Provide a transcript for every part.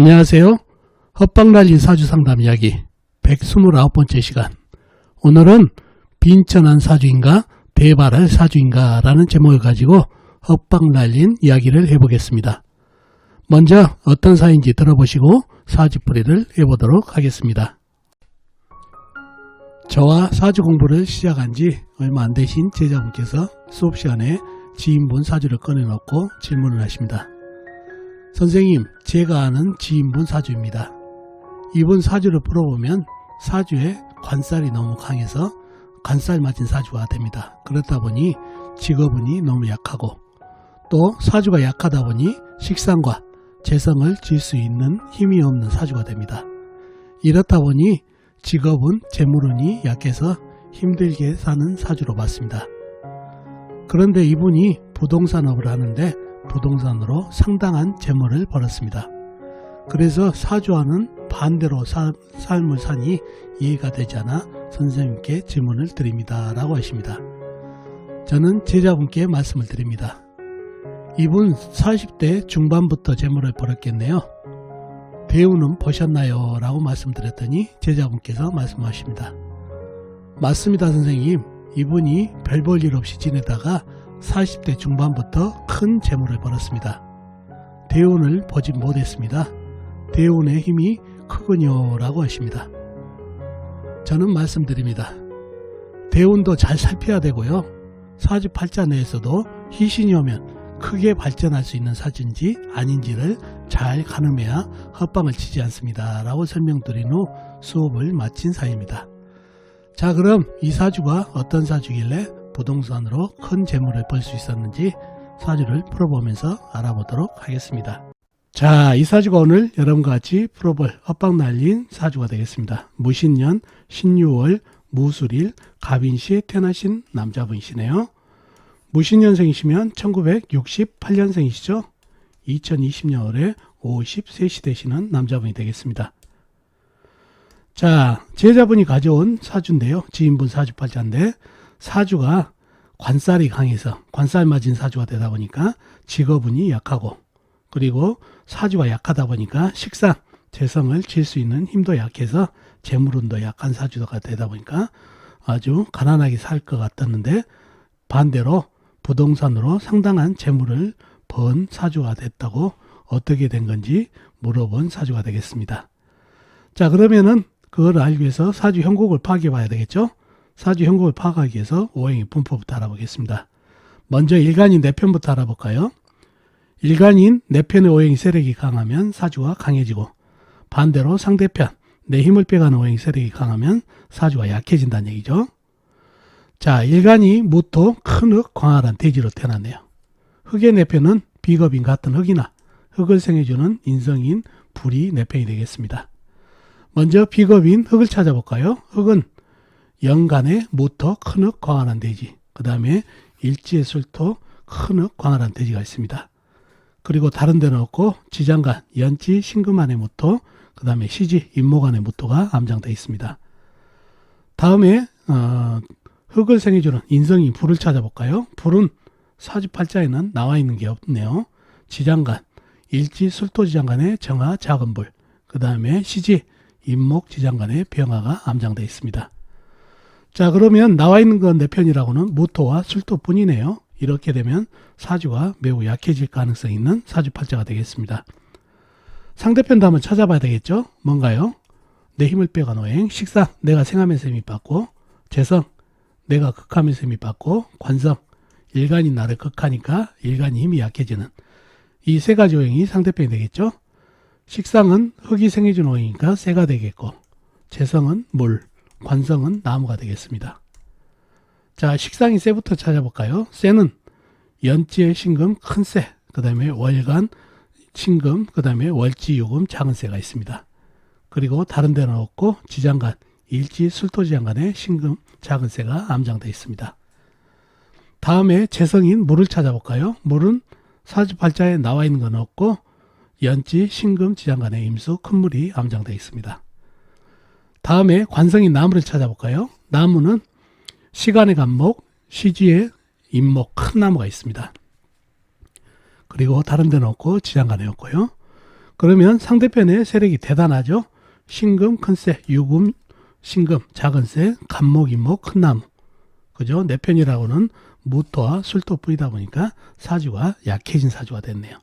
안녕하세요. 헛방날린 사주 상담 이야기 129번째 시간. 오늘은 빈천한 사주인가 대발할 사주인가 라는 제목을 가지고 헛방날린 이야기를 해보겠습니다. 먼저 어떤 사인지 들어보시고 사주풀이를 해보도록 하겠습니다. 저와 사주 공부를 시작한 지 얼마 안 되신 제자분께서 수업 시간에 지인분 사주를 꺼내놓고 질문을 하십니다. 선생님, 제가 아는 지인분 사주입니다. 이분 사주를 풀어보면 사주에 관살이 너무 강해서 관살 맞은 사주가 됩니다. 그렇다 보니 직업운이 너무 약하고 또 사주가 약하다 보니 식상과 재성을 질 수 있는 힘이 없는 사주가 됩니다. 이렇다 보니 직업은 재물운이 약해서 힘들게 사는 사주로 봤습니다. 그런데 이분이 부동산업을 하는데 부동산으로 상당한 재물을 벌었습니다. 그래서 사주와는 반대로 사- 삶을 사니 이해가 되지 않아 선생님께 질문을 드립니다. 라고 하십니다. 저는 제자분께 말씀을 드립니다. 이분 40대 중반부터 재물을 벌었겠네요. 배우는 보셨나요? 라고 말씀드렸더니 제자분께서 말씀하십니다. 맞습니다, 선생님. 이분이 별 볼 일 없이 지내다가 40대 중반부터 큰 재물을 벌었습니다. 대운을 보지 못했습니다. 대운의 힘이 크군요. 라고 하십니다. 저는 말씀드립니다. 대운도 잘 살펴야 되고요. 사주 팔자 내에서도 희신이 오면 크게 발전할 수 있는 사주인지 아닌지를 잘 가늠해야 헛방을 치지 않습니다. 라고 설명드린 후 수업을 마친 사이입니다. 자 그럼 이 사주가 어떤 사주길래 부동산으로 큰 재물을 벌 수 있었는지 사주를 풀어보면서 알아보도록 하겠습니다. 자, 이 사주가 오늘 여러분과 같이 풀어볼 헛방 날린 사주가 되겠습니다. 무신년, 신유월, 무술일, 갑인시에 태어나신 남자분이시네요. 무신년생이시면 1968년생이시죠? 2020년에 53시 되시는 남자분이 되겠습니다. 자, 제자분이 가져온 사주인데요. 지인분 사주팔자인데 사주가 관살이 강해서 관살 맞은 사주가 되다 보니까 직업운이 약하고 그리고 사주가 약하다 보니까 식상 재성을 질수 있는 힘도 약해서 재물운도 약한 사주가 되다 보니까 아주 가난하게 살 것 같았는데 반대로 부동산으로 상당한 재물을 번 사주가 됐다고 어떻게 된 건지 물어본 사주가 되겠습니다. 자 그러면은 그걸 알기 위해서 사주 형국을 파악해 봐야 되겠죠? 사주 형국을 파악하기 위해서 오행의 분포부터 알아보겠습니다. 먼저 일간인 내 편부터 알아볼까요? 일간인 내 편의 오행이 세력이 강하면 사주가 강해지고 반대로 상대편 내 힘을 빼가는 오행이 세력이 강하면 사주가 약해진다는 얘기죠. 자, 일간이 무토, 큰흙, 광활한 대지로 태어났네요. 흙의 내편은 비겁인 같은 흙이나 흙을 생해주는 인성인 불이 내편이 되겠습니다. 먼저 비겁인 흙을 찾아볼까요? 흙은 연간에 무토, 큰흙, 광활한 대지, 그 다음에 일지의 술토, 큰흙, 광활한 대지가 있습니다. 그리고 다른 데는 없고 지장간, 연지, 신금안의 무토, 그 다음에 시지, 임목안의 무토가 암장되어 있습니다. 다음에 어, 흙을 생해주는 인성인 불을 찾아볼까요? 불은 사주팔자에는 나와 있는 게 없네요. 지장간, 일지, 술토지장간의 정화, 작은 불, 그 다음에 시지, 임목, 지장간의 병화가 암장되어 있습니다. 자 그러면 나와 있는 건 내 편이라고는 무토와 술토뿐이네요. 이렇게 되면 사주가 매우 약해질 가능성이 있는 사주팔자가 되겠습니다. 상대편도 한번 찾아봐야 되겠죠? 뭔가요? 내 힘을 빼가 노행, 식상, 내가 생하면서 힘이 받고, 재성, 내가 극하면서 힘이 받고, 관성, 일간이 나를 극하니까 일간이 힘이 약해지는 이 세 가지 오행이 상대편이 되겠죠? 식상은 흙이 생해준 오행이니까 새가 되겠고, 재성은 물, 관성은 나무가 되겠습니다. 자, 식상이 쇠부터 찾아볼까요? 쇠는 연지의 신금 큰 쇠, 그 다음에 월간 신금, 그 다음에 월지 요금 작은 쇠가 있습니다. 그리고 다른 데는 없고 지장간, 일지 술토지장간에 신금 작은 쇠가 암장되어 있습니다. 다음에 재성인 물을 찾아볼까요? 물은 사주팔자에 나와 있는 건 없고 연지, 신금, 지장간에 임수, 큰 물이 암장되어 있습니다. 다음에 관성인 나무를 찾아볼까요? 나무는 시간의 간목, 시지의 임목, 큰 나무가 있습니다. 그리고 다른 데는 없고 지장간에 없고요. 그러면 상대편의 세력이 대단하죠. 신금, 큰세, 유금, 신금, 작은세, 간목, 임목, 큰 나무. 그죠? 내 편이라고는 무토와 술토뿐이다 보니까 사주가 약해진 사주가 됐네요.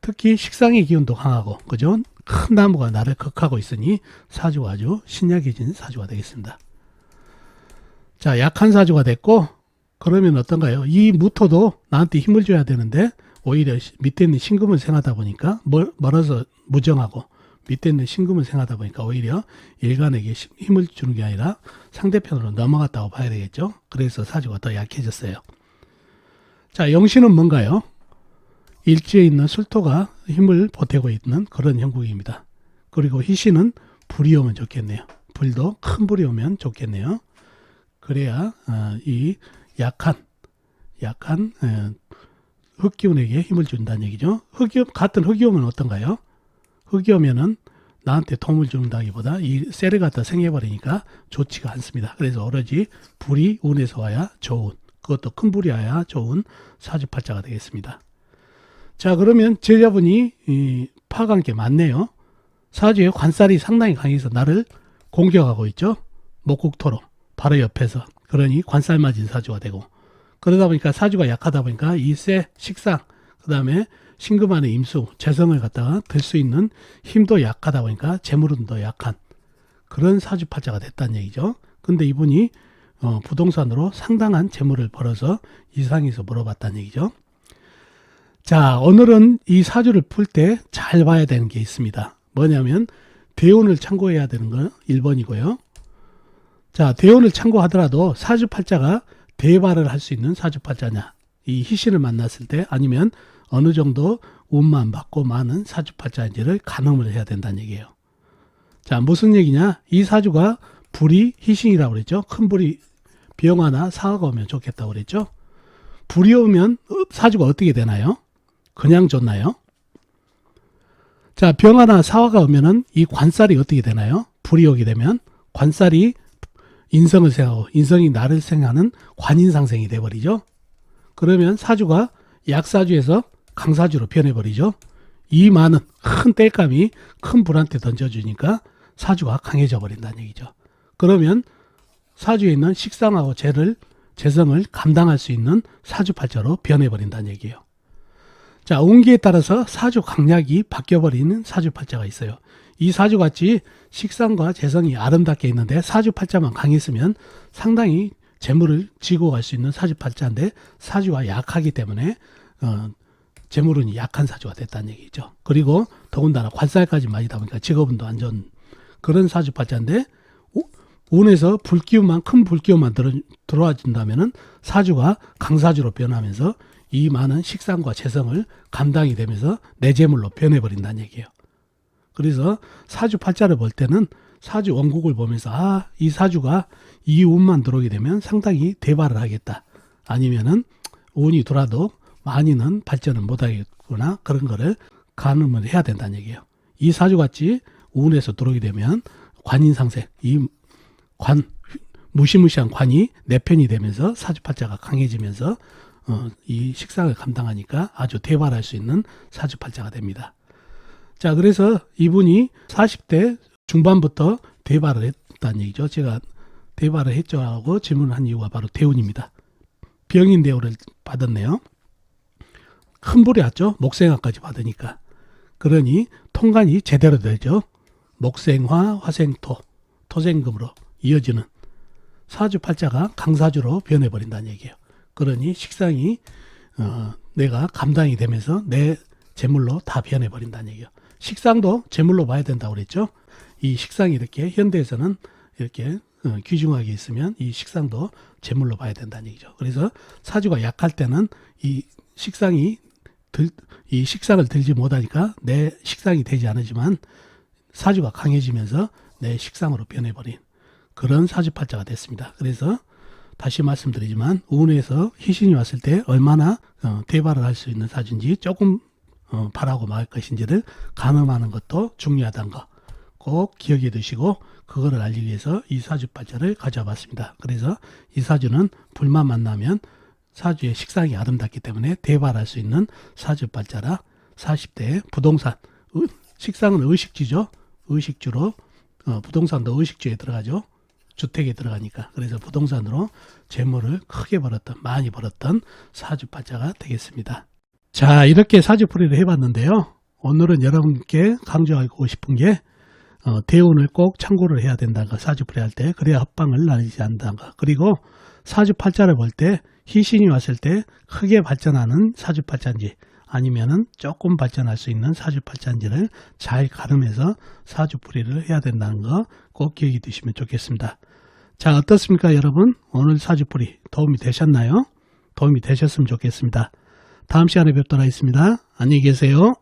특히 식상의 기운도 강하고, 그죠? 큰 나무가 나를 극하고 있으니 사주가 아주 신약해진 사주가 되겠습니다. 자, 약한 사주가 됐고, 그러면 어떤가요? 이 무토도 나한테 힘을 줘야 되는데, 오히려 시- 밑에 있는 신금을 생하다 보니까 멀, 멀어서 무정하고, 밑에 있는 신금을 생하다 보니까 오히려 일간에게 시- 힘을 주는 게 아니라 상대편으로 넘어갔다고 봐야 되겠죠. 그래서 사주가 더 약해졌어요. 자, 영신은 뭔가요? 일지에 있는 술토가 힘을 보태고 있는 그런 형국입니다. 그리고 희신은 불이 오면 좋겠네요. 불도 큰 불이 오면 좋겠네요. 그래야 어, 이 약한 약한 어, 흑기운에게 힘을 준다는 얘기죠. 흑기 같은 오면 어떤가요? 흑이 오면은 나한테 도움을 준다기보다 이 셀을 갖다 생겨버리니까 좋지가 않습니다. 그래서 오로지 불이 운에서 와야 좋은 그것도 큰 불이 와야 좋은 사주팔자가 되겠습니다. 자 그러면 제자분이 이 파간 게 많네요. 사주에 관살이 상당히 강해서 나를 공격하고 있죠. 목국토로 바로 옆에서 그러니 관살 맞은 사주가 되고 그러다 보니까 사주가 약하다 보니까 이세 식상 그 다음에 신금 안의 임수 재성을 갖다가 들 수 있는 힘도 약하다 보니까 재물은 더 약한 그런 사주팔자가 됐다는 얘기죠. 근데 이분이 어, 부동산으로 상당한 재물을 벌어서 이상에서 물어봤다는 얘기죠. 자, 오늘은 이 사주를 풀 때 잘 봐야 되는 게 있습니다. 뭐냐면 대운을 참고해야 되는 거 1번이고요. 자, 대운을 참고하더라도 사주팔자가 대발을 할 수 있는 사주팔자냐. 이 희신을 만났을 때 아니면 어느 정도 운만 받고 많은 사주팔자인지를 가늠을 해야 된다는 얘기예요. 자, 무슨 얘기냐? 이 사주가 불이 희신이라고 그랬죠. 큰 불이 병화나 사화가 오면 좋겠다고 그랬죠. 불이 오면 어, 사주가 어떻게 되나요? 그냥 좋나요? 자, 병화나 사화가 오면은 이 관살이 어떻게 되나요? 불이 오게 되면 관살이 인성을 생하고 인성이 나를 생하는 관인상생이 돼버리죠. 그러면 사주가 약사주에서 강사주로 변해버리죠. 이 많은 큰 땔감이 큰 불한테 던져주니까 사주가 강해져 버린다는 얘기죠. 그러면 사주에 있는 식상하고 재를 재성을 감당할 수 있는 사주팔자로 변해버린다는 얘기예요. 자, 운기에 따라서 사주 강약이 바뀌어버리는 사주 팔자가 있어요. 이 사주같이 식상과 재성이 아름답게 있는데 사주 팔자만 강했으면 상당히 재물을 지고 갈 수 있는 사주 팔자인데 사주가 약하기 때문에 어, 재물운이 약한 사주가 됐다는 얘기죠. 그리고 더군다나 관살까지 맞이다 보니까 직업운도 안 좋은 그런 사주 팔자인데 오- 운에서 불기운만 큰 불기운만 들어, 들어와 준다면은 사주가 강사주로 변하면서 이 많은 식상과 재성을 감당이 되면서 내 재물로 변해버린다는 얘기예요. 그래서 사주 팔자를 볼 때는 사주 원국을 보면서 아, 이 사주가 이 운만 들어오게 되면 상당히 대발을 하겠다. 아니면은 운이 돌아도 많이는 발전을 못 하겠구나. 그런 거를 가늠을 해야 된다는 얘기예요. 이 사주 같이 운에서 들어오게 되면 관인상생, 이 관, 무시무시한 관이 내 편이 되면서 사주팔자가 강해지면서 어, 이 식상을 감당하니까 아주 대발할 수 있는 사주팔자가 됩니다. 자, 그래서 이분이 40대 중반부터 대발을 했다는 얘기죠. 제가 대발을 했죠 하고 질문을 한 이유가 바로 대운입니다. 병인 대우를 받았네요. 큰 불이 왔죠. 목생화까지 받으니까. 그러니 통관이 제대로 되죠. 목생화, 화생토, 토생금으로 이어지는 사주 팔자가 강사주로 변해버린다는 얘기예요. 그러니 식상이 어, 내가 감당이 되면서 내 재물로 다 변해버린다는 얘기예요. 식상도 재물로 봐야 된다고 그랬죠. 이 식상이 이렇게 현대에서는 이렇게 어, 귀중하게 있으면 이 식상도 재물로 봐야 된다는 얘기죠. 그래서 사주가 약할 때는 이 식상이 들, 이 식상을 들지 못하니까 내 식상이 되지 않으지만 사주가 강해지면서 내 식상으로 변해버린 그런 사주팔자가 됐습니다. 그래서 다시 말씀드리지만 운에서 희신이 왔을 때 얼마나 어, 대발을 할 수 있는 사주인지 조금 어, 바라고 말 것인지를 가늠하는 것도 중요하다는 거 꼭 기억해 두시고 그거를 알기 위해서 이 사주팔자를 가져봤습니다. 그래서 이 사주는 불만 만나면 사주의 식상이 아름답기 때문에 대발할 수 있는 사주팔자라 40대 부동산 의- 식상은 의식주죠. 의식주로 어, 부동산도 의식주에 들어가죠. 주택에 들어가니까 그래서 부동산으로 재물을 크게 벌었던 많이 벌었던 사주팔자가 되겠습니다. 자 이렇게 사주풀이를 해봤는데요. 오늘은 여러분께 강조하고 싶은 게 어, 대운을 꼭 참고를 해야 된다는 거 사주풀이 할 때 그래야 합방을 나뉘지 않는다는 거 그리고 사주팔자를 볼 때 희신이 왔을 때 크게 발전하는 사주팔자인지 아니면은 조금 발전할 수 있는 사주팔자인지를 잘 가름해서 사주풀이를 해야 된다는 거 꼭 기억해 두시면 좋겠습니다. 자 어떻습니까 여러분 오늘 사주풀이 도움이 되셨나요? 도움이 되셨으면 좋겠습니다. 다음 시간에 뵙도록 하겠습니다. 안녕히 계세요.